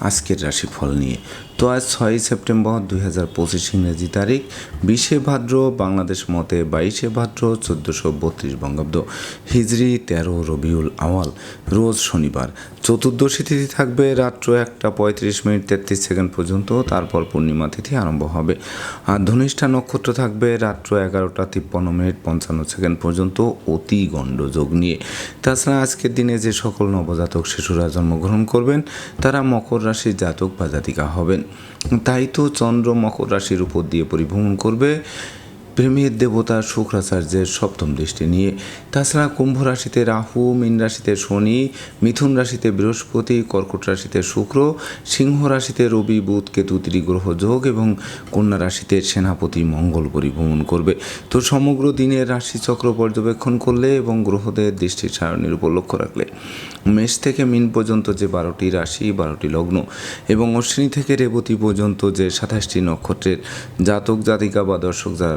আজকের রাশিফল নিয়ে। তো আজ ছয়ই সেপ্টেম্বর দুই হাজার পঁচিশ ইংরেজি তারিখ, বিশে ভাদ্র বাংলাদেশ মতে বাইশে ভাদ্র চোদ্দোশো বত্রিশ বঙ্গাব্দ। হিজরি তেরো রবিউল আওয়াল, রোজ শনিবার। চতুর্দশী তিথি থাকবে রাত্র একটা পঁয়ত্রিশ মিনিট তেত্রিশ সেকেন্ড পর্যন্ত, তারপর পূর্ণিমা তিথি আরম্ভ হবে। আর ধনিষ্ঠা নক্ষত্র থাকবে রাত্র এগারোটা তিপ্পান্ন মিনিট পঞ্চান্ন সেকেন্ড পর্যন্ত, অতি গণ্ডযোগ নিয়ে। তাছাড়া আজকের দিনে যে সকল নবজাতক শিশুরা জন্মগ্রহণ করবেন, তারা মকর রাশির জাতক বা জাতিকা হবেন। তাই তো চন্দ্র মকর রাশির উপর দিয়ে পরিভ্রমণ করবে। প্রেমের দেবতা শুক্রাচার্যের সপ্তম দৃষ্টি নিয়ে। তাছাড়া কুম্ভ রাশিতে রাহু, মীন রাশিতে শনি, মিথুন রাশিতে বৃহস্পতি, কর্কট রাশিতে শুক্র, সিংহ রাশিতে রবি, বুধ, কেতু, ত্রিগ্রহ, যোগ এবং কন্যা রাশিতে সেনাপতি মঙ্গল পরিভ্রমণ করবে। তো সমগ্র দিনের রাশিচক্র পর্যবেক্ষণ করলে এবং গ্রহদের দৃষ্টি সারণীর উপর লক্ষ্য রাখলে মেষ থেকে মিন পর্যন্ত যে বারোটি রাশি, বারোটি লগ্ন এবং অশ্বিনী থেকে রেবতী পর্যন্ত যে সাতাশটি নক্ষত্রের জাতক, জাতিকা বা দর্শক যারা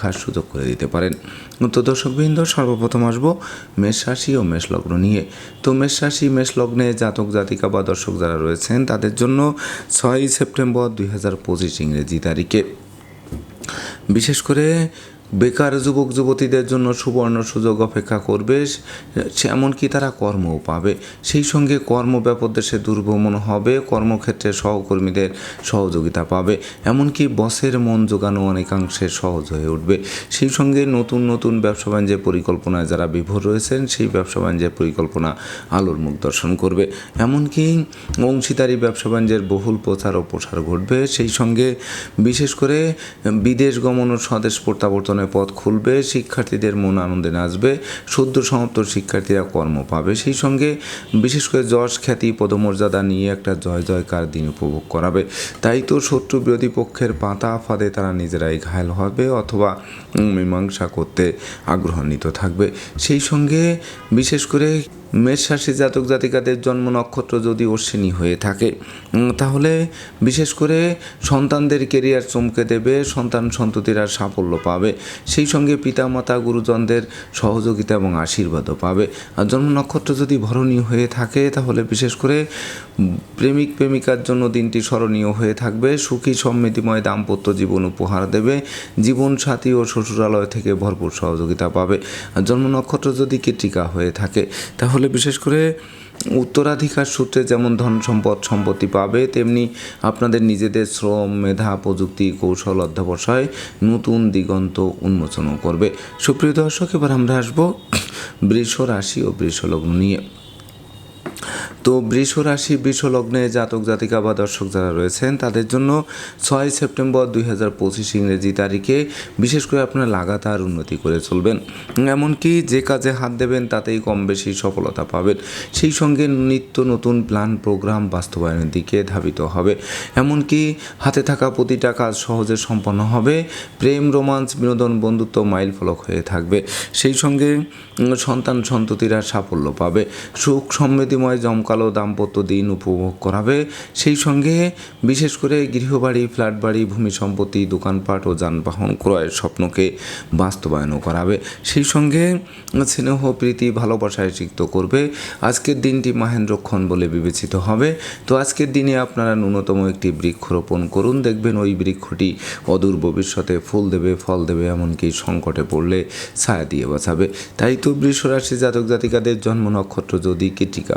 দেখার সুযোগ করে দিতে পারেন। তো দর্শকবৃন্দ, সর্বপ্রথম আসব মেষ রাশি ও মেষ লগ্ন নিয়ে। তো মেষ রাশি, মেষ লগ্নে জাতক, জাতিকা বা দর্শক যারা রয়েছেন, তাদের জন্য ছয়ই সেপ্টেম্বর দুই হাজার পঁচিশ ইংরেজি তারিখে। বিশেষ করে বেকার যুবক যুবতীদের জন্য সুবর্ণ সুযোগ অপেক্ষা করবে এমনকি তারা কর্মও পাবে। সেই সঙ্গে কর্ম ব্যাপদেশে দুর্ভ্রমণ হবে, কর্মক্ষেত্রে সহকর্মীদের সহযোগিতা পাবে। এমনকি বসের মন জোগানো অনেকাংশে সহজ হয়ে উঠবে। সেই সঙ্গে নতুন নতুন ব্যবসা বাণিজ্যের পরিকল্পনায় যারা বিভোর রয়েছেন, সেই ব্যবসা বাণিজ্যের পরিকল্পনা আলোর মুখ দর্শন করবে। এমনকি অংশীদারি ব্যবসা বাণিজ্যের বহুল প্রচার ও প্রসার ঘটবে। সেই সঙ্গে বিশেষ করে বিদেশ গমন ও স্বদেশ প্রত্যাবর্তনের পথ খুলবে, শিক্ষার্থীদের মন আনন্দে নাচবে, সদ্য সমাপ্ত শিক্ষার্থীরা কর্ম পাবে। সেই সঙ্গে বিশেষ করে যশ, খ্যাতি, পদমর্যাদা নিয়ে একটা জয় জয়কার দিন উপভোগ করাবে। তাই তো শত্রু বিরোধী পক্ষের পাতা ফাঁদে তারা নিজেরাই ঘায়ল হবে অথবা মীমাংসা করতে আগ্রহান্বিত থাকবে। সেই সঙ্গে বিশেষ করে মেষ রাশি জাতক জাতিকাদের জন্ম নক্ষত্র যদি অশ্বিনী হয়ে থাকে তাহলে বিশেষ করে সন্তানদের কেরিয়ার চমকে দেবে, সন্তান সন্ততিরা সাফল্য পাবে। সেই সঙ্গে পিতামাতা, গুরুজনদের সহযোগিতা এবং আশীর্বাদও পাবে। আর জন্ম নক্ষত্র যদি ভরণী হয়ে থাকে, তাহলে বিশেষ করে প্রেমিক প্রেমিকার জন্য দিনটি স্মরণীয় হয়ে থাকবে। সুখী, সমৃদ্ধিময় দাম্পত্য জীবন উপহার দেবে। জীবন সাথী ও শ্বশুরালয় থেকে ভরপুর সহযোগিতা পাবে। আর জন্ম নক্ষত্র যদি কৃতিকা হয়ে থাকে, তাহলে বিশেষ করে উত্তরাধিকার সূত্রে যেমন ধন সম্পদ সম্পত্তি পাবে, তেমনি আপনাদের নিজেদের শ্রম, মেধা, প্রযুক্তি, কৌশল অধ্যাবসায় নতুন দিগন্ত উন্মোচনও করবে। সুপ্রিয় দর্শক, এবার আমরা আসব বৃষ রাশি ও বৃষ লগ্ন নিয়ে। তো বৃষ রাশি, বৃষ লগ্নে জাতক, জাতিকা বা দর্শক যারা রয়েছেন, তাদের জন্য ছয় সেপ্টেম্বর দুই হাজার পঁচিশ ইংরেজি তারিখে বিশেষ করে আপনারা লাগাতার উন্নতি করে চলবেন। এমনকি যে কাজে হাত দেবেন, তাতেই কম বেশি সফলতা পাবেন। সেই সঙ্গে নিত্য নতুন প্ল্যান, প্রোগ্রাম বাস্তবায়নের দিকে ধাবিত হবে। এমনকি হাতে থাকা প্রতিটা কাজ সহজে সম্পন্ন হবে। প্রেম, রোমান্স, বিনোদন, বন্ধুত্ব মাইল ফলক হয়ে থাকবে। সেই সঙ্গে সন্তান সন্ততিরা সাফল্য পাবে। সুখ সমৃদ্ধিময় জমকালো দাম্পত্য দিন উপভোগ করাবে। সেই সঙ্গে বিশেষ করে গৃহবাড়ি ফ্ল্যাট বাড়ি ভূমি সম্পত্তি, দোকানপাট ও যানবাহন ক্রয়ের স্বপ্নকে বাস্তবায়নও করাবে। সেই সঙ্গে স্নেহ, প্রীতি, ভালোবাসায় সিক্ত করবে। আজকের দিনটি মাহেন্দ্রক্ষণ বলে বিবেচিত হবে। তো আজকের দিনে আপনারা ন্যূনতম একটি বৃক্ষ রোপণ করুন। দেখবেন ওই বৃক্ষটি অদূর ভবিষ্যতে ফুল দেবে, ফল দেবে, এমনকি সংকটে পড়লে ছায়া দিয়ে বাঁচাবে। তাই তো বৃষরাশি জাতক জাতিকাদের জন্ম নক্ষত্র যদি কীটিকা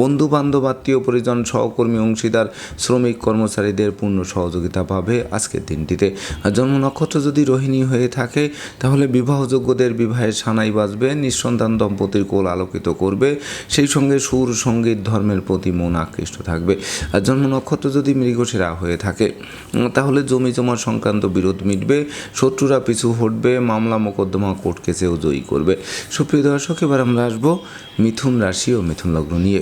বন্ধু বান্ধব আত্মীয় পরিজন সহকর্মী, অংশীদার, শ্রমিক কর্মচারীদের পূর্ণ সহযোগিতা পাবে আজকের দিনটিতে। জন্ম নক্ষত্র যদি রোহিণী হয়ে থাকে, তাহলে বিবাহযোগ্যদের বিবাহের সানাই বাজবে, নিঃসন্তান দম্পতির কোল আলোকিত করবে, সেই সঙ্গে সুর, সংগীত, ধর্মের প্রতি মন আকৃষ্ট থাকবে। আর জন্ম নক্ষত্র যদি মৃগশিরা হয়ে থাকে, তাহলে জমি জমা সংক্রান্ত বিরোধ মিটবে, শত্রুরা পিছু হটবে, মামলা, মোকদ্দমা, কোর্ট কেসেও জয়ী করবে। সুপ্রিয় দর্শক, এবার আমরা আসব মিথুন রাশি ও মিথুন লগ্ন নিয়ে।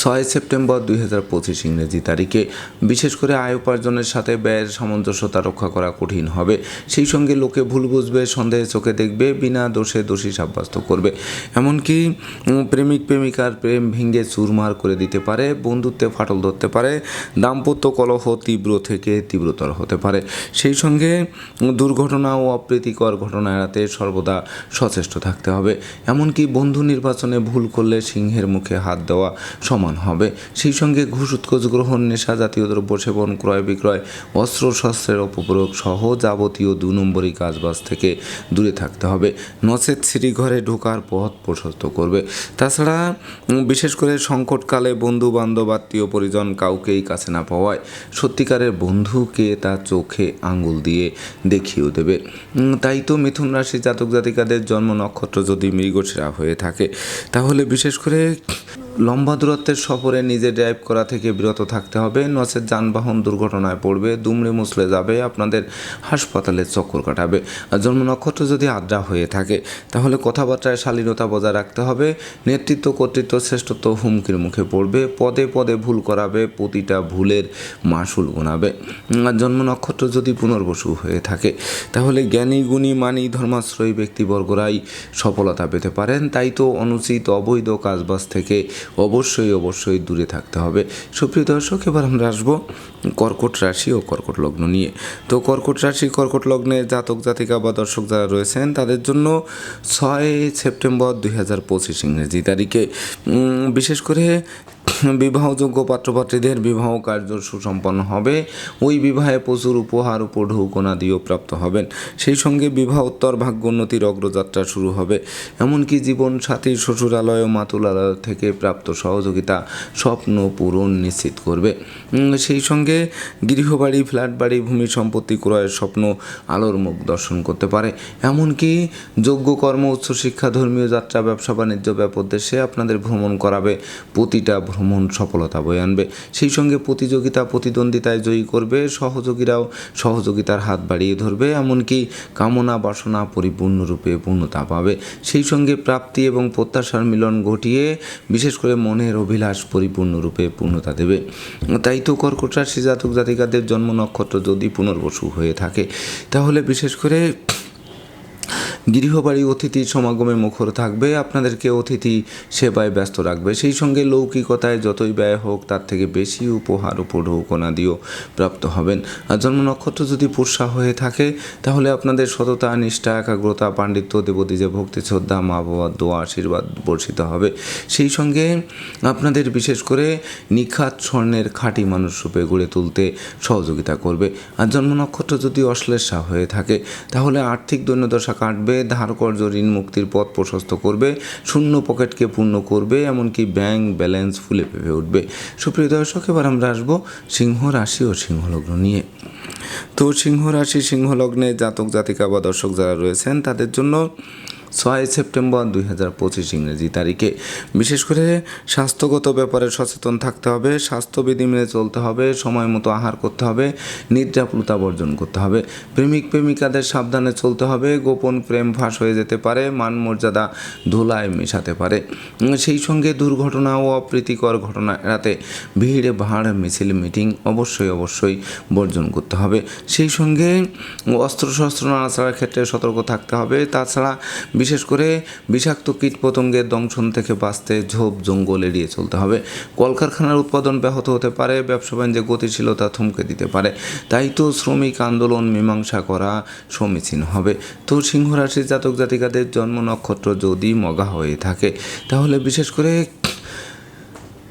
ছয় সেপ্টেম্বর দুই হাজার পঁচিশ ইংরেজি তারিখে। বিশেষ করে আয় উপার্জনের সাথে ব্যয়ের সামঞ্জস্যতা রক্ষা করা কঠিন হবে। সেই সঙ্গে লোকে ভুল বুঝবে, সন্দেহে চোখে দেখবে, বিনা দোষে দোষী সাব্যস্ত করবে। এমনকি প্রেমিক প্রেমিকার প্রেম ভেঙে চুরমার করে দিতে পারে, বন্ধুত্বে ফাটল ধরতে পারে, দাম্পত্য কলহ তীব্র থেকে তীব্রতর হতে পারে। সেই সঙ্গে দুর্ঘটনা ও অপ্রীতিকর ঘটনা এড়াতে সর্বদা সচেষ্ট থাকতে হবে। এমনকি বন্ধু নির্বাচনে ভুল করলে সিংহের মুখে হাত দেওয়া সমান হবে। সেই সঙ্গে ঘুষ উৎকোচ গ্রহণ, নেশা জাতীয় দ্রব্য সেবন, ক্রয় বিক্রয়, অস্ত্র, শস্ত্রের অপপ্রয়োগ সহ যাবতীয় দু নম্বরী কাজবাজ থেকে দূরে থাকতে হবে। নচেত ঘরে ঢোকার পথ প্রশস্ত করবে। তাছাড়া বিশেষ করে সংকটকালে বন্ধু বান্ধব আত্মীয় পরিজন কাউকেই কাছে না পাওয়ায় সত্যিকারের বন্ধুকে তার চোখে আঙুল দিয়ে দেখিয়েও দেবে। তাই তো মিথুন রাশি জাতক জাতিকাদের জন্ম নক্ষত্র যদি মৃগশিরা হয়ে থাকে, তাহলে বিশেষ করে লম্বা দূরত্বের সফরে নিজে ড্রাইভ করা থেকে বিরত থাকতে হবে। নচেত যানবাহন দুর্ঘটনায় পড়বে, দুমড়ে মুছলে যাবে, আপনাদের হাসপাতালে চক্কর কাটাবে। আর জন্ম নক্ষত্র যদি আদ্রা হয়ে থাকে, তাহলে কথাবার্তায় শালীনতা বজায় রাখতে হবে। নেতৃত্ব, কর্তৃত্ব, শ্রেষ্ঠত্ব হুমকির মুখে পড়বে। পদে পদে ভুল করাবে, প্রতিটা ভুলের মাসুল আর জন্ম নক্ষত্র যদি পুনর্বসু হয়ে থাকে, তাহলে জ্ঞানী, গুণী, মানি, ধর্মাশ্রয়ী ব্যক্তিবর্গরাই সফলতা পেতে পারেন। তাই তো অনুচিত, অবৈধ কাজবাজ থেকে অবশ্যই অবশ্যই দূরে থাকতে হবে। সুপ্রিয় দর্শক, এবার আমরা আসব কর্কট রাশি ও কর্কট লগ্ন নিয়ে। তো কর্কট রাশি, কর্কট লগ্নে জাতক, জাতিকা বা দর্শক যারা রয়েছেন, তাদের জন্য ছয় সেপ্টেম্বর দুই হাজার পঁচিশ ইংরেজি তারিখে। বিশেষ করে বিবাহযোগ্য পাত্রপাত্রীদের বিবাহ কার্য সুসম্পন্ন হবে। ওই বিবাহে প্রচুর উপহার উপঢৌকনাদিও প্রাপ্ত হবেন। সেই সঙ্গে বিবাহোত্তর ভাগ্যোন্নতির অগ্রযাত্রা শুরু হবে। এমনকি জীবন সাথী শ্বশুরালয় ও মাতুলালয় থেকে প্রাপ্ত সহযোগিতা স্বপ্ন পূরণ নিশ্চিত করবে। সেই সঙ্গে গৃহবাড়ি ফ্ল্যাট বাড়ি ভূমি সম্পত্তি ক্রয়ের স্বপ্ন আলোর মুখ দর্শন করতে পারে। এমনকি যোগ্য কর্ম, উচ্চশিক্ষা, ধর্মীয় যাত্রা, ব্যবসা, বাণিজ্য ব্যাপোদ্দেশ্যে আপনাদের ভ্রমণ করাবে প্রতিটা ভ্রমণ সফলতা বয়ে আনবে। সেই সঙ্গে প্রতিযোগিতা, প্রতিদ্বন্দ্বিতায় জয়ী করবে। সহযোগীরাও সহযোগিতার হাত বাড়িয়ে ধরবে। এমনকি কামনা, বাসনা পরিপূর্ণরূপে পূর্ণতা পাবে। সেই সঙ্গে প্রাপ্তি এবং প্রত্যাশার মিলন ঘটিয়ে বিশেষ করে মনের অভিলাষ পরিপূর্ণরূপে পূর্ণতা দেবে। তাই তো কর্কট রাশি জাতক জাতিকাদের জন্ম নক্ষত্র যদি পুনর্বসু হয়ে থাকে, তাহলে বিশেষ করে গৃহবাড়ি অতিথির সমাগমে মুখর থাকবে, আপনাদেরকে অতিথি সেবায় ব্যস্ত রাখবে। সেই সঙ্গে লৌকিকতায় যতই ব্যয় হোক, তার থেকে বেশি উপহার উপঢৌকনা দিয়েও প্রাপ্ত হবেন। আর জন্ম নক্ষত্র যদি পুষা হয়ে থাকে, তাহলে আপনাদের সততা, নিষ্ঠা, একাগ্রতা, পাণ্ডিত্য, দেবদীজে ভক্তি, শ্রদ্ধা মা বাবার দোয়া, আশীর্বাদ বর্ষিত হবে। সেই সঙ্গে আপনাদের বিশেষ করে নিখাত স্বর্ণের খাঁটি মানুষ রূপে গড়ে তুলতে সহযোগিতা করবে। আর জন্ম নক্ষত্র যদি অশ্লেষা হয়ে থাকে, তাহলে আর্থিক দৈন্যদশা কাটবে ধার কর্য ঋণ মুক্তির পথ প্রশস্ত করবে, শূন্য পকেটকে পূর্ণ করবে, এমনকি ব্যাংক ব্যালেন্স ফুলে পেপে উঠবে। সুপ্রিয় দর্শক, এবার আমরা আসব সিংহ রাশি ও সিংহলগ্ন নিয়ে। তো সিংহ রাশি, সিংহলগ্নে জাতক জাতিকা বা দর্শক যারা রয়েছেন, তাদের জন্য ছয় সেপ্টেম্বর দুই হাজার পঁচিশ ইংরেজি তারিখে। বিশেষ করে স্বাস্থ্যগত ব্যাপারে সচেতন থাকতে হবে, স্বাস্থ্যবিধি মেনে চলতে হবে, সময় মতো আহার করতে হবে নিদ্রাপ্লুতা বর্জন করতে হবে। প্রেমিক, প্রেমিকাদের সাবধানে চলতে হবে, গোপন প্রেম ফাঁস হয়ে যেতে পারে মান মর্যাদা ধুলায় মেশাতে পারে। সেই সঙ্গে দুর্ঘটনা ও অপ্রীতিকর ঘটনা এড়াতে ভিড়ে, ভাড়, মিছিল, মিটিং অবশ্যই অবশ্যই বর্জন করতে হবে। সেই সঙ্গে অস্ত্রশস্ত্র নাড়াচাড়ার ক্ষেত্রে সতর্ক থাকতে হবে। তাছাড়া বিশেষ করে বিষাক্ত কীটপতঙ্গের দংশন থেকে বাঁচতে ঝোপ জঙ্গল এড়িয়ে চলতে হবে। কলকারখানার উৎপাদন ব্যাহত হতে পারে, ব্যবসা বাণিজ্যে গতিশীলতা থমকে দিতে পারে। তাই তো শ্রমিক আন্দোলন মীমাংসা করা সমীচীন হবে। তো সিংহরাশির জাতক জাতিকাদের জন্ম নক্ষত্র যদি মগা হয়ে থাকে, তাহলে বিশেষ করে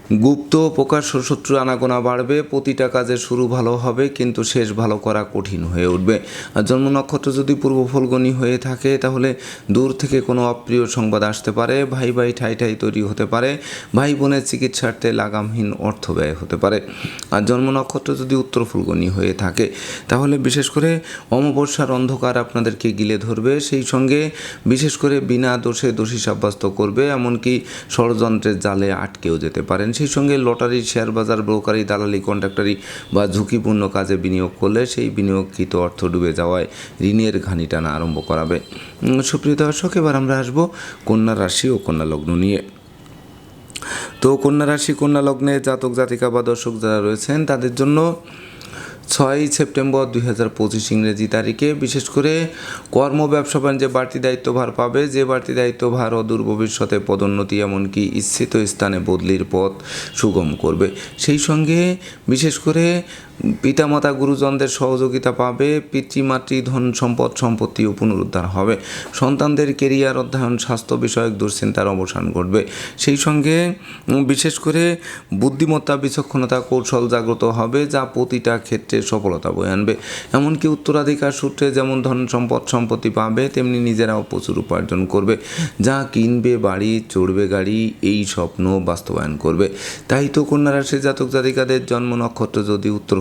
গুপ্ত প্রকাশ্য শত্রু আনাগোনা বাড়বে, প্রতিটা কাজে শুরু ভালো হবে, কিন্তু শেষ ভালো করা কঠিন হয়ে উঠবে। আর জন্ম নক্ষত্র যদি পূর্ব ফলগনি হয়ে থাকে, তাহলে দূর থেকে কোনো অপ্রিয় সংবাদ আসতে পারে, ভাই ভাই ঠাই ঠাই তৈরি হতে পারে, ভাই বোনের চিকিৎসার্থে লাগামহীন অর্থ ব্যয় হতে পারে। আর জন্ম নক্ষত্র যদি উত্তর ফুলগনি হয়ে থাকে, তাহলে বিশেষ করে অমাবস্যার অন্ধকার আপনাদেরকে গিলে ধরবে, সেই সঙ্গে বিশেষ করে বিনা দোষে দোষী সাব্যস্ত করবে, এমনকি ষড়যন্ত্রের জালে আটকেও যেতে পারেন। সেই সঙ্গে লটারি শেয়ার বাজার ব্রোকারি দালালি কন্ট্রাক্টারি বা ঝুঁকিপূর্ণ কাজে বিনিয়োগ করলে সেই বিনিয়োগকৃত অর্থ ডুবে যাওয়ায় ঋণের ঘানি টানা আরম্ভ করাবে। সুপ্রিয় দর্শক, এবার আমরা আসব কন্যা রাশি ও কন্যা লগ্ন নিয়ে। তো কন্যা রাশি, কন্যা লগ্নে জাতক জাতিকা বা দর্শক যারা রয়েছেন, তাদের জন্য ছয়ই সেপ্টেম্বর দুই হাজার পঁচিশ ইংরেজি তারিখে বিশেষ করে কর্ম, ব্যবসা, বাণিজ্যে বাড়তি দায়িত্বভার পাবে। যে বাড়তি দায়িত্বভার অদূর ভবিষ্যতে পদোন্নতি এমনকি ইচ্ছিত স্থানে বদলির পথ সুগম করবে। সেই সঙ্গে বিশেষ করে পিতামাতা গুরুজনদের সহযোগিতা পাবে, পিতৃমাতৃ ধন সম্পদ সম্পত্তিও পুনরুদ্ধার হবে। সন্তানদের কেরিয়ার অধ্যয়ন, স্বাস্থ্য বিষয়ক দুশ্চিন্তার অবসান ঘটবে। সেই সঙ্গে বিশেষ করে বুদ্ধিমত্তা, বিচক্ষণতা কৌশল জাগ্রত হবে, যা প্রতিটা ক্ষেত্রে সফলতা বয়ে আনবে। এমনকি উত্তরাধিকার সূত্রে যেমন ধন সম্পদ সম্পত্তি পাবে, তেমনি নিজেরাও প্রচুর উপার্জন করবে। যা কিনবে, বাড়ি, চড়বে গাড়ি, এই স্বপ্ন বাস্তবায়ন করবে। তাই তো কন্যা রাশির জাতক জাতিকাদের জন্ম নক্ষত্র যদি উত্তর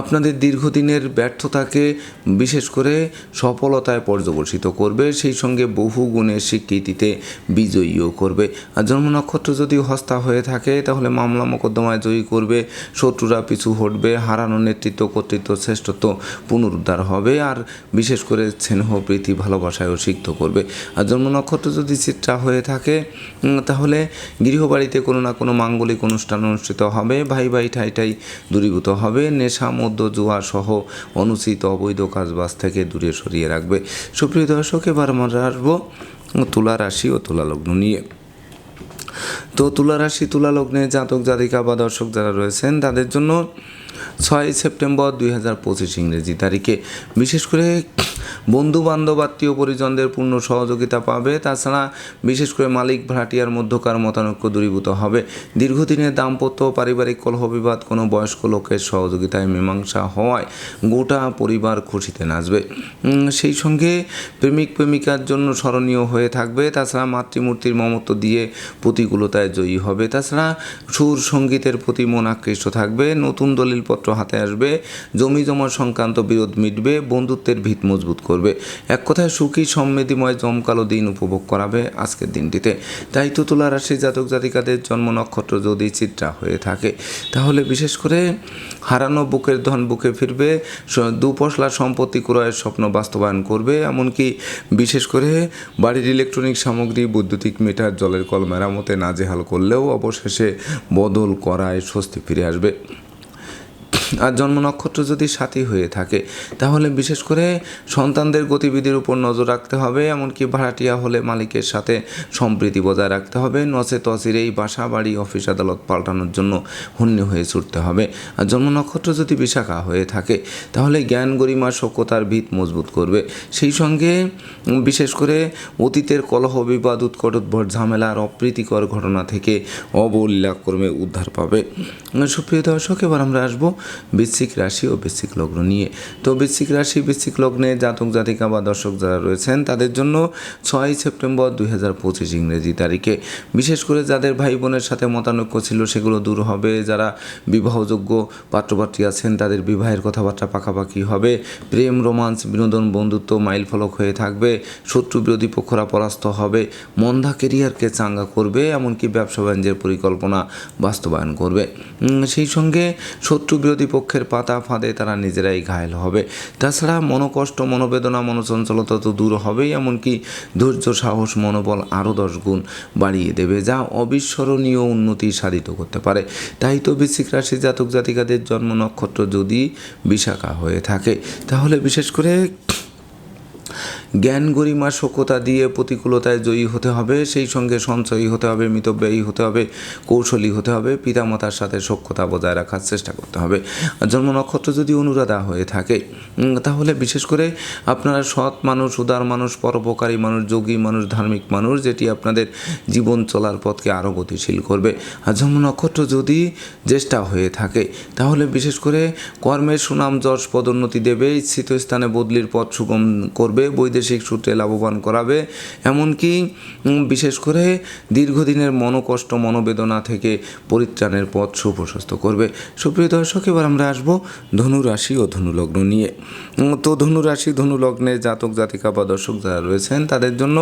আপনাদের দীর্ঘদিনের ব্যর্থতাকে বিশেষ করে সফলতায় পর্যবসিত করবে, সেই সঙ্গে বহু গুণের স্বীকৃতিতে বিজয়ীও করবে। আর জন্ম নক্ষত্র যদি হস্তা হয়ে থাকে, তাহলে মামলা মোকদ্দমায় জয়ী করবে, শত্রুরা পিছু হটবে, হারানো নেতৃত্ব, কর্তৃত্ব, শ্রেষ্ঠত্ব পুনরুদ্ধার হবে, আর বিশেষ করে স্নেহ, প্রীতি, ভালোবাসায়ও সিদ্ধ করবে। আর জন্ম নক্ষত্র যদি চিত্রা হয়ে থাকে তাহলে গৃহবাড়িতে কোনো না কোনো মাঙ্গলিক অনুষ্ঠান অনুষ্ঠিত হবে, ভাই ভাই ঠাই ঠাই দূরীভূত হবে, নেশা মধ্য জুয়া সহ অনুচিত অবৈধ কাজ বাস থেকে দূরে সরিয়ে রাখবে। সুপ্রিয় দর্শক, এবার আমরা আসব তুলা রাশি ও তুলা লগ্ন নিয়ে। তো তুলা রাশি, তুলা লগ্নে জাতক জাতিকা বা দর্শক যারা রয়েছেন, তাদের জন্য ছয় সেপ্টেম্বর দুই হাজার পঁচিশ ইংরেজি তারিখে। বিশেষ করে বন্ধু বান্ধব আত্মীয় পরিজনদের পূর্ণ সহযোগিতা পাবে। তাছাড়া বিশেষ করে মালিক ভাড়াটিয়ার মধ্যকার মতানৈক্য দূরীভূত হবে। দীর্ঘদিনের দাম্পত্য পারিবারিক কলহ বিবাদ কোনো বয়স্ক লোকের সহযোগিতায় মীমাংসা হওয়ায় গোটা পরিবার খুশিতে নাচবে। সেই সঙ্গে প্রেমিক প্রেমিকার জন্য স্মরণীয় হয়ে থাকবে। তাছাড়া মাতৃমূর্তির মমত্ব দিয়ে প্রতিকূলতায় জয়ী হবে। তাছাড়া সুর সঙ্গীতের প্রতি মন আকৃষ্ট থাকবে। নতুন দলিলপত্র হাতে আসবে, জমি জমা সংক্রান্ত বিরোধ মিটবে, বন্ধুত্বের ভিত মজবুত করবে। এক কথায় সুখী, সমৃদ্ধিময়, জমকালো দিন উপভোগ করাবে আজকের দিনটিতে। তাই তো তুলা রাশি জাতক জাতিকাদের জন্ম নক্ষত্র যদি চিত্রা হয়ে থাকে, তাহলে বিশেষ করে হারানো বুকের ধন বুকে ফিরবে দুপশলা সম্পত্তি ক্রয়ের স্বপ্ন বাস্তবায়ন করবে, এমনকি বিশেষ করে বাড়ির ইলেকট্রনিক সামগ্রী, বৈদ্যুতিক মিটার, জলের কল মেরামতে নাজেহাল করলেও অবশেষে বদল করায় স্বস্তি ফিরে আসবে। আর জন্ম নক্ষত্র যদি সাথী হয়ে থাকে, তাহলে বিশেষ করে সন্তানদের গতিবিধির উপর নজর রাখতে হবে, এমনকি ভাড়াটিয়া হলে মালিকের সাথে সম্প্রীতি বজায় রাখতে হবে, নচে তসির এই বাসা বাড়ি, অফিস আদালত পাল্টানোর জন্য হন্যে হয়ে ছুটতে হবে। আর জন্ম নক্ষত্র যদি বিশাখা হয়ে থাকে, তাহলে জ্ঞান গরিমা সভ্যতার ভিত মজবুত করবে। সেই সঙ্গে বিশেষ করে অতীতের কলহ, বিবাদ উৎকটোদ্ভর ঝামেলা আর অপ্রীতিকর ঘটনা থেকে অবলীলাক্রমে উদ্ধার পাবে। সুপ্রিয় দর্শক, এবার আমরা আসব বৃশ্চিক রাশি ও বৃশ্চিক লগ্ন নিয়ে। তো বৃশ্চিক রাশি, বৃশ্চিক লগ্নে জাতক, জাতিকা বা দর্শক যারা রয়েছেন, তাদের জন্য ছয় সেপ্টেম্বর দুই হাজার পঁচিশ ইংরেজি তারিখে। বিশেষ করে যাদের ভাই বোনের সাথে মতানৈক্য ছিল, সেগুলো দূর হবে। যারা বিবাহযোগ্য পাত্রপাত্রী আছেন, তাদের বিবাহের কথাবার্তা পাকাপাকি হবে। প্রেম, রোমান্স, বিনোদন, বন্ধুত্ব মাইল ফলক হয়ে থাকবে। শত্রু বিরোধী পক্ষরা পরাস্ত হবে। মন্দা কেরিয়ারকে চাঙ্গা করবে, এমনকি ব্যবসা বাণিজ্যের পরিকল্পনা বাস্তবায়ন করবে। সেই সঙ্গে শত্রু বিরোধী পক্ষের পাতা ফাঁদে তারা নিজেরাই ঘায়েল হবে। তাছাড়া মনোকষ্ট, মনোবেদনা, মনোচঞ্চলতা তো দূর হবেই, এমনকি ধৈর্য, সাহস, মনোবল আরও দশ গুণ বাড়িয়ে দেবে, যা অবিস্মরণীয় উন্নতি সাধিত করতে পারে। তাই তো বৃশ্চিক রাশি জাতক জাতিকাদের জন্ম নক্ষত্র যদি বিশাখা হয়ে থাকে, তাহলে বিশেষ করে জ্ঞান গরিমা সক্ষতা দিয়ে প্রতিকূলতায় জয়ী হতে হবে, সেই সঙ্গে সঞ্চয়ী হতে হবে, মিতব্যয়ী হতে হবে, কৌশলী হতে হবে, পিতামাতার সাথে সক্ষতা বজায় রাখার চেষ্টা করতে হবে। জন্ম নক্ষত্র যদি অনুরাধা হয়ে থাকে তাহলে বিশেষ করে আপনারা সৎ মানুষ, উদার মানুষ, পরোপকারী মানুষ, যোগী মানুষ, ধার্মিক মানুষ, যেটি আপনাদের জীবন চলার পথকে আরও গতিশীল করবে। আর জন্ম নক্ষত্র যদি জ্যেষ্ঠা হয়ে থাকে, তাহলে বিশেষ করে কর্মের সুনাম যশ পদোন্নতি দেবে ইচ্ছিত স্থানে বদলির পথ সুগম করবে বৈদেশিক সূত্রে লাভবান করাবে। এমনকি বিশেষ করে দীর্ঘদিনের মনোকষ্ট, মনোবেদনা থেকে পরিত্রাণের পথ সুপ্রশস্ত করবে। সুপ্রিয় দর্শক, এবার আমরা আসব ধনু রাশি ও ধনু লগ্ন নিয়ে তো ধনু রাশি ধনু লগ্নে জাতক, জাতিকা বা দর্শক যারা রয়েছেন, তাদের জন্য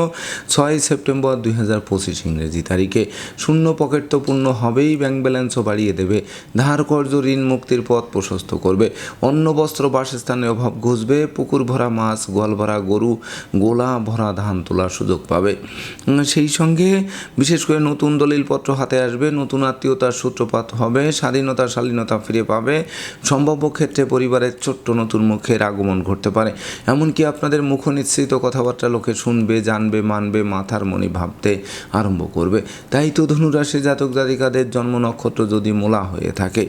ছয় সেপ্টেম্বর দুই হাজার পঁচিশ ইংরেজি তারিখে শূন্য পকেট তো পূর্ণ হবেই, ব্যাংক ব্যালেন্সও বাড়িয়ে দেবে। ধার, কর্জ, ঋণ মুক্তির পথ প্রশস্ত করবে। অন্ন, বস্ত্র বাসস্থানে অভাব ঘুষবে। পুকুর ভরা মাছ, গোয়াল ভরা গরু গোলা ভরা ধান তোলার সুযোগ পাবে। সেই সঙ্গে বিশেষ করে নতুন দলিলপত্র হাতে আসবে, নতুন আত্মীয়তার সূত্রপাত হবে, স্বাধীনতা, শালীনতা ফিরে পাবে, সম্ভাব্য ক্ষেত্রে পরিবারের ছোট্ট নতুন মুখের আগমন ঘটতে পারে। এমনকি আপনাদের মুখ নিশ্চিত কথাবার্তা লোকে শুনবে, জানবে, মানবে, মাথার মনি ভাবতে আরম্ভ করবে। তাই তো ধনুরাশি জাতক জাতিকাদের জন্ম নক্ষত্র যদি মোলা হয়ে থাকে।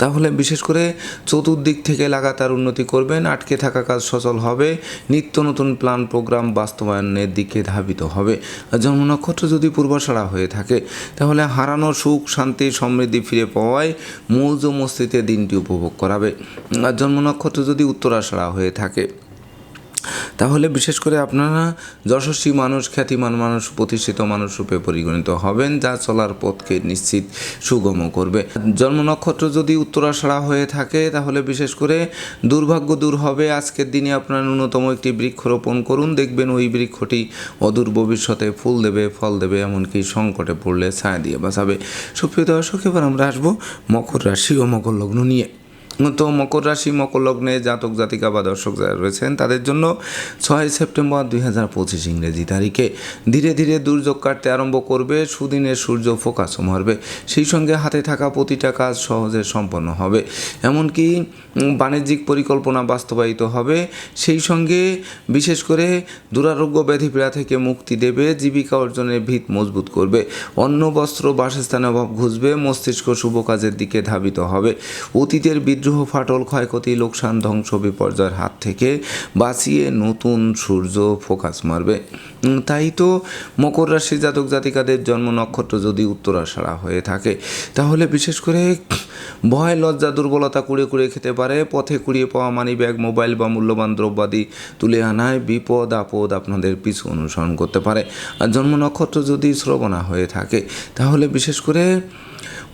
তাহলে বিশেষ করে চতুর্দিক থেকে লাগাতার উন্নতি করবেন, আটকে থাকা কাজ সচল হবে, নিত্য নতুন প্ল্যান প্রোগ্রাম বাস্তবায়নের দিকে ধাবিত হবে। জন্ম নক্ষত্র যদি পূর্বাশাড়া হয়ে থাকে, তাহলে হারানো সুখ, শান্তি, সমৃদ্ধি ফিরে পাওয়ায় মৌজ মস্তিতে দিনটি উপভোগ করাবে। জন্ম নক্ষত্র যদি উত্তরাশাড়া হয়ে থাকে তাহলে বিশেষ করে আপনারা যশস্বী মানুষ, খ্যাতিমান মানুষ, প্রতিষ্ঠিত মানুষ রূপে পরিগণিত হবেন, যা চলার পথকে নিশ্চিত সুগম করবে। জন্ম নক্ষত্র যদি উত্তরাষাড়া হয়ে থাকে, তাহলে বিশেষ করে দুর্ভাগ্য দূর হবে। আজকের দিনে আপনার ন্যূনতম একটি বৃক্ষ রোপণ করুন। দেখবেন ওই বৃক্ষটি অদূর ভবিষ্যতে ফুল দেবে, ফল দেবে, এমনকি সংকটে পড়লে ছায়া দিয়ে বাঁচাবে। সুপ্রিয় দর্শক, এবার আমরা আসব মকর রাশি ও মকর লগ্ন নিয়ে। তো মকর রাশি, মকর লগ্নে জাতক, জাতিকা বা দর্শক যারা রয়েছেন, তাদের জন্য ছয় সেপ্টেম্বর দুই হাজার পঁচিশ ইংরেজি তারিখে ধীরে ধীরে দুর্যোগ কাটতে আরম্ভ করবে, সুদিনের সূর্য ফোকাস মারবে। সেই সঙ্গে হাতে থাকা প্রতিটা কাজ সহজে সম্পন্ন হবে। এমনকি বাণিজ্যিক পরিকল্পনা বাস্তবায়িত হবে। সেই সঙ্গে বিশেষ করে দুরারোগ্য ব্যাধিপীড়া থেকে মুক্তি দেবে, জীবিকা অর্জনের ভিত মজবুত করবে। অন্ন, বস্ত্র বাসস্থানে অভাব ঘুষবে, মস্তিষ্ক শুভ কাজের দিকে ধাবিত হবে। অতীতের বিদ্রোহ, ফাটল, ক্ষয়ক্ষতি, লোকসান, ধ্বংস, বিপর্যয়ের হাত থেকে বাঁচিয়ে নতুন সূর্য ফোকাস মারবে। তাই তো মকর রাশি জাতক জাতিকাদের জন্ম নক্ষত্র যদি উত্তরাষাড়া হয়ে থাকে, তাহলে বিশেষ করে ভয়, লজ্জা, দুর্বলতা কুড়ে কুড়ে খেতে পারে। পথে কুড়িয়ে পাওয়া মানি ব্যাগ মোবাইল বা মূল্যবান দ্রব্যাদি তুলে আনায় বিপদ আপদ আপনাদের পিছু অনুসরণ করতে পারে। আর জন্ম নক্ষত্র যদি শ্রবণা হয়ে থাকে, তাহলে বিশেষ করে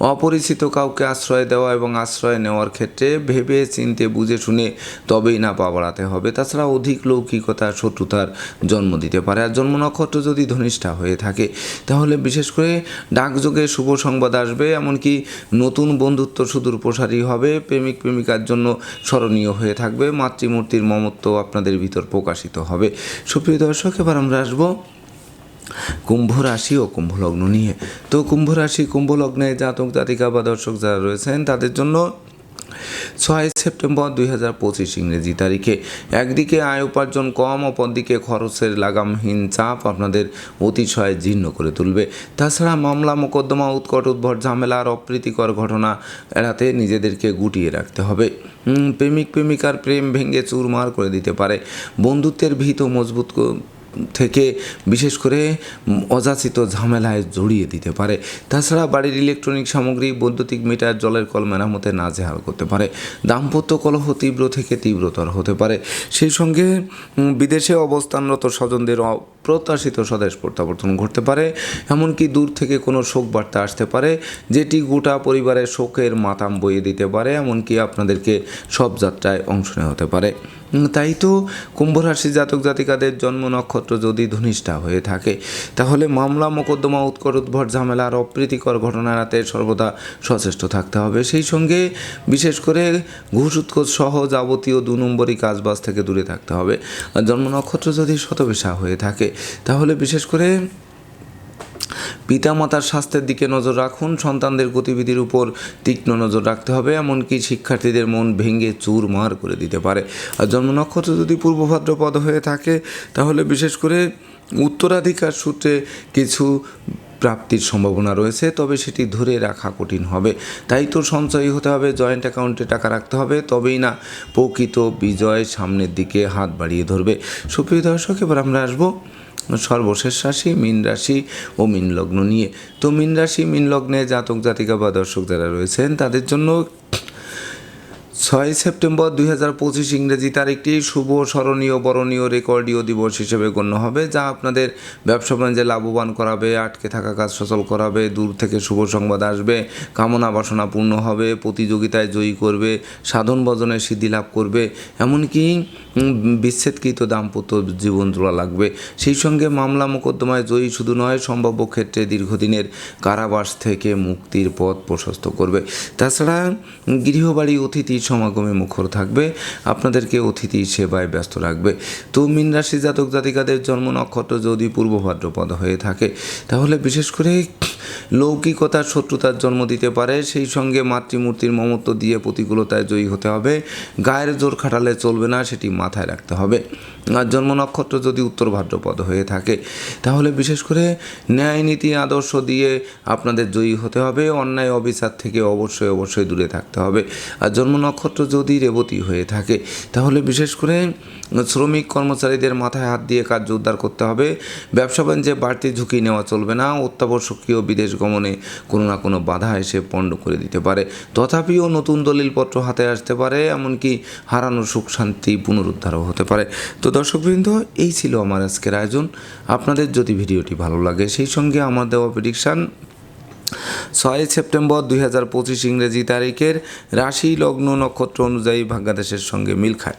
অপরিচিত কাউকে আশ্রয় দেওয়া এবং আশ্রয় নেওয়ার ক্ষেত্রে ভেবে চিনতে বুঝে শুনে তবেই না পা বাড়াতে হবে। তাছাড়া অধিক লৌকিকতা, শত্রুতার জন্ম দিতে পারে। আর জন্ম নক্ষত্র যদি ধনিষ্ঠা হয়ে থাকে, তাহলে বিশেষ করে ডাকযোগে শুভ সংবাদ আসবে। এমনকি নতুন বন্ধুত্ব সুদূর প্রসারী হবে। প্রেমিক প্রেমিকার জন্য স্মরণীয় হয়ে থাকবে। মাতৃমূর্তির মমত্ব আপনাদের ভিতর প্রকাশিত হবে। সুপ্রিয় দর্শক, এবার আমরা আসব কুম্ভ রাশি ও কুম্ভ লগ্ন নিয়ে। তো কুম্ভ রাশি কুম্ভ লগ্নে জাতক, জাতিকা বা দর্শক যারা রয়েছেন, তাদের জন্য ছয় সেপ্টেম্বর দুই হাজার পঁচিশ ইংরেজি তারিখে। একদিকে আয় উপার্জন কম, অপরদিকে খরচের লাগামহীন চাপ আপনাদের অতিশয় জীর্ণ করে তুলবে। তাছাড়া মামলা, মোকদ্দমা, উৎকট উদ্ভট ঝামেলা আর অপ্রীতিকর ঘটনা এড়াতে নিজেদেরকে গুটিয়ে রাখতে হবে। প্রেমিক, প্রেমিকার প্রেম ভেঙে চুরমার করে দিতে পারে। বন্ধুত্বের ভীত মজবুত থেকে বিশেষ করে অযাচিত ঝামেলায় জড়িয়ে দিতে পারে। তাছাড়া বাড়ির ইলেকট্রনিক সামগ্রী, বৈদ্যুতিক মিটার, জলের কল মেরামতে নাজেহাল করতে পারে। দাম্পত্য কলহ তীব্র থেকে তীব্রতর হতে পারে। সেই সঙ্গে বিদেশে অবস্থানরত স্বজনদের অপ্রত্যাশিত স্বদেশ প্রত্যাবর্তন ঘটতে পারে। এমনকি দূর থেকে কোনো শোক বার্তা আসতে পারে, যেটি গোটা পরিবারের শোকের মাতাম বইয়ে দিতে পারে। এমনকি আপনাদেরকে সব যাত্রায় অংশ নেওয়া হতে পারে। তাই তো কুম্ভ রাশি জাতক জাতিকাদের জন্ম নক্ষত্র যদি ধনিষ্ঠা হয়ে থাকে, তাহলে মামলা, মোকদ্দমা উৎকট উদ্ভট, ঝামেলা আর অপ্রীতিকর ঘটনা এড়াতে সর্বদা সচেষ্ট থাকতে হবে। সেই সঙ্গে বিশেষ করে ঘুষ, উৎকোচ সহ যাবতীয় দু নম্বরই কাজবাজ থেকে দূরে থাকতে হবে। আর জন্ম নক্ষত্র যদি শতবেশা হয়ে থাকে, তাহলে বিশেষ করে পিতামাতার স্বাস্থ্যের দিকে নজর রাখুন, সন্তানদের গতিবিধির উপর তীক্ষ্ণ নজর রাখতে হবে, এমনকি শিক্ষার্থীদের মন ভেঙে চুরমার করে দিতে পারে। আর জন্ম নক্ষত্র যদি পূর্ব ভাদ্রপদ হয়ে থাকে, তাহলে বিশেষ করে উত্তরাধিকার সূত্রে কিছু প্রাপ্তির সম্ভাবনা রয়েছে, তবে সেটি ধরে রাখা কঠিন হবে। তাই তো সঞ্চয়ী হতে হবে, জয়েন্ট অ্যাকাউন্টে টাকা রাখতে হবে, তবেই না প্রকৃত বিজয় সামনের দিকে হাত বাড়িয়ে ধরবে। সুপ্রিয় দর্শক, এবার আমরা আসব সর্বশেষ রাশি, মীন রাশি ও মীন লগ্ন নিয়ে। তো মীন রাশি, মীন লগ্নে জাতক জাতিকা বা দর্শক যারা রয়েছেন, তাদের জন্য ছয় সেপ্টেম্বর দুই হাজার পঁচিশ ইংরেজি তারিখটি শুভ, স্মরণীয়, বরণীয় রেকর্ডীয় দিবস হিসেবে গণ্য হবে, যা আপনাদের ব্যবসা বাণিজ্যে লাভবান করাবে, আটকে থাকা কাজ সচল করাবে, দূর থেকে শুভ সংবাদ আসবে, কামনা বাসনা পূর্ণ হবে, প্রতিযোগিতায় জয়ী করবে, সাধন ভজনে সিদ্ধি লাভ করবে, এমনকি বিচ্ছেদকৃত দাম্পত্য জীবন জোড়া লাগবে। সেই সঙ্গে মামলা মোকদ্দমায় জয়ী শুধু নয়, সম্ভাব্য ক্ষেত্রে দীর্ঘদিনের কারাবাস থেকে মুক্তির পথ প্রশস্ত করবে। তাছাড়া গৃহবাড়ি অতিথি সমাগমে মুখর থাকবে, আপনাদেরকে অতিথি সেবায় ব্যস্ত রাখবে। তো মীন রাশি জাতক জাতিকাদের জন্ম নক্ষত্র যদি পূর্ব ভাদ্রপদ হয়ে থাকে, তাহলে বিশেষ করে লৌকিকতার শত্রুতার জন্ম দিতে পারে। সেই সঙ্গে মাতৃমূর্তির মমত্ব দিয়ে প্রতিকূলতায় জয়ী হতে হবে। গায়ের জোর খাটালে চলবে না, সেটি মাথায় রাখতে হবে। আর জন্ম নক্ষত্র যদি উত্তর ভাদ্রপদ হয়ে থাকে, তাহলে বিশেষ করে ন্যায় নীতি আদর্শ দিয়ে আপনাদের জয়ী হতে হবে। অন্যায় অবিচার থেকে অবশ্যই অবশ্যই দূরে থাকতে হবে। আর জন্ম নক্ষত্র যদি রেবতী হয়ে থাকে, তাহলে বিশেষ করে শ্রমিক কর্মচারীদের মাথায় হাত দিয়ে কার্য উদ্ধার করতে হবে। ব্যবসা বাণিজ্যে বাড়তি ঝুঁকি নেওয়া চলবে না। অত্যাবশ্যকীয় বিদেশ গমনে কোনো না কোনো বাধা এসে পণ্ড করে দিতে পারে। তথাপিও নতুন দলিলপত্র হাতে আসতে পারে, এমনকি হারানো সুখ শান্তি পুনরুদ্ধারও হতে পারে। তো দর্শকবৃন্দ, এই ছিল আমার আজকের আয়োজন। আপনাদের যদি ভিডিওটি ভালো লাগে, সেই সঙ্গে আমার দেওয়া প্রেডিকশান ছয় সেপ্টেম্বর দুই হাজার পঁচিশ ইংরেজি তারিখের রাশি লগ্ন নক্ষত্র অনুযায়ী ভাগ্যাদেশের সঙ্গে মিল খায়।